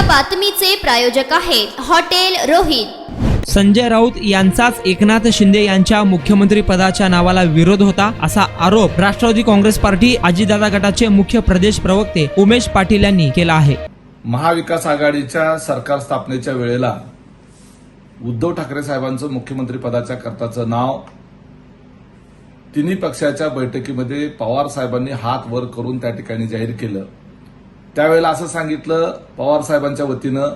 बातमीचे प्रायोजक आहेत हॉटेल रोहित. संजय राऊत यांचाच एकनाथ शिंदे यांच्या मुख्यमंत्री पदाच्या नावाला विरोध होता असा आरोप राष्ट्रवादी काँग्रेस पार्टी अजितदादा गटाचे मुख्य प्रदेश प्रवक्ते उमेश पाटील यांनी केला आहे. महाविकास आघाडीच्या सरकार स्थापनेच्या वेळेला उद्धव ठाकरे साहेबांचं मुख्यमंत्री पदाच्या करताचं नाव तिन्ही पक्षाच्या बैठकीमध्ये पवार साहेबांनी हात वर करून त्या ठिकाणी जाहीर केलं. त्यावेळेला असं सांगितलं पवार साहेबांच्या वतीनं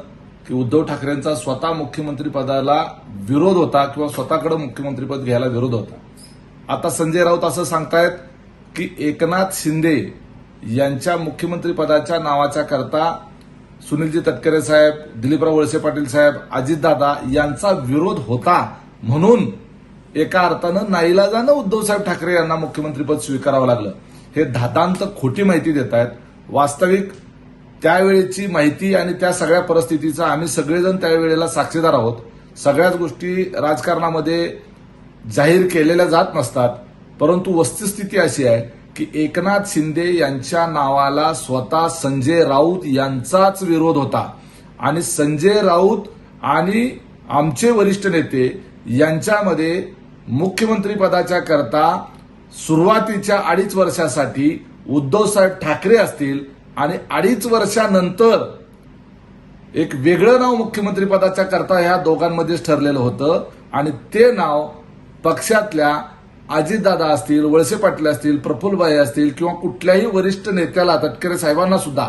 की उद्धव ठाकरेंचा स्वतः मुख्यमंत्री पदाला विरोध होता किंवा स्वतःकडे मुख्यमंत्रीपद घ्यायला विरोध होता. आता संजय राऊत असं सांगतायत की एकनाथ शिंदे यांच्या मुख्यमंत्रीपदाच्या नावाच्या करता सुनीलजी तटकरे साहेब दिलीपराव वळसे पाटील साहेब अजितदादा यांचा विरोध होता म्हणून एका अर्थानं नाईलाजानं उद्धवसाहेब ठाकरे यांना मुख्यमंत्रीपद स्वीकारावं लागलं. हे धातांत खोटी माहिती देत आहेत वास्तविक त्यावेळेची माहिती आणि त्या सगळ्या परिस्थितीचा आम्ही सगळेजण त्यावेळेला साक्षीदार आहोत. सगळ्याच गोष्टी राजकारणामध्ये जाहीर केलेल्या जात नसतात परंतु वस्तुस्थिती अशी आहे की एकनाथ शिंदे यांच्या नावाला स्वतः संजय राऊत यांचाच विरोध होता. आणि संजय राऊत आणि आमचे वरिष्ठ नेते यांच्यामध्ये मुख्यमंत्री पदाच्या करता सुरुवातीच्या अडीच वर्षासाठी उद्धवसाहेब ठाकरे असतील आणि अडीच वर्षानंतर एक वेगळं नाव मुख्यमंत्री पदाच्या करता ह्या दोघांमध्येच ठरलेलं होतं. आणि ते नाव पक्षातल्या अजितदादा असतील वळसे पाटील असतील प्रफुल्लबाई असतील किंवा कुठल्याही वरिष्ठ नेत्याला तटकरे साहेबांना सुद्धा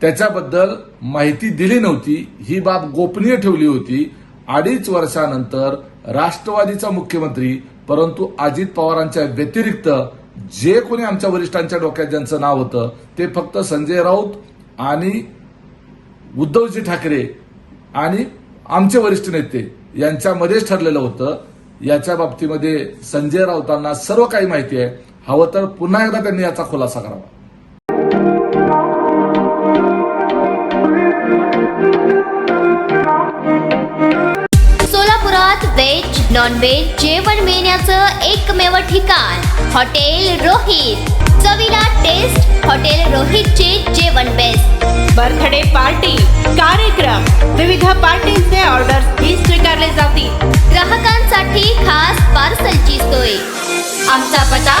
त्याच्याबद्दल माहिती दिली नव्हती. ही बाब गोपनीय ठेवली होती. अडीच वर्षानंतर राष्ट्रवादीचा मुख्यमंत्री परंतु अजित पवारांच्या व्यतिरिक्त जे कोणी आमच्या वरिष्ठांच्या डोक्यात ज्यांचं नाव होतं ते फक्त संजय राऊत आणि उद्धवजी ठाकरे आणि आमचे वरिष्ठ नेते यांच्यामध्येच ठरलेलं होतं. याच्या बाबतीमध्ये संजय राऊतांना सर्व काही माहिती आहे. हवं तर पुन्हा एकदा त्यांनी याचा खुलासा करावा. व्हेज नॉन व्हेज जेवण मिळण्याचं एकमेव ठिकाण हॉटेल रोहित. चवीला टेस्ट हॉटेल रोहितचे जेवण बेस्ट बर्थडे पार्टी कार्यक्रम. विविध पार्टींचे ऑर्डर्स ही स्वीकारले जातील. ग्राहकांसाठी खास पार्सलची सोय. आमचा पता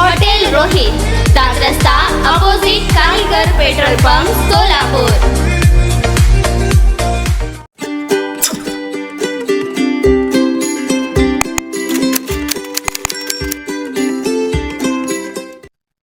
हॉटेल रोहित. दास रस्ता अपोजिट कारीगर पेट्रोल पंप सोलापूर.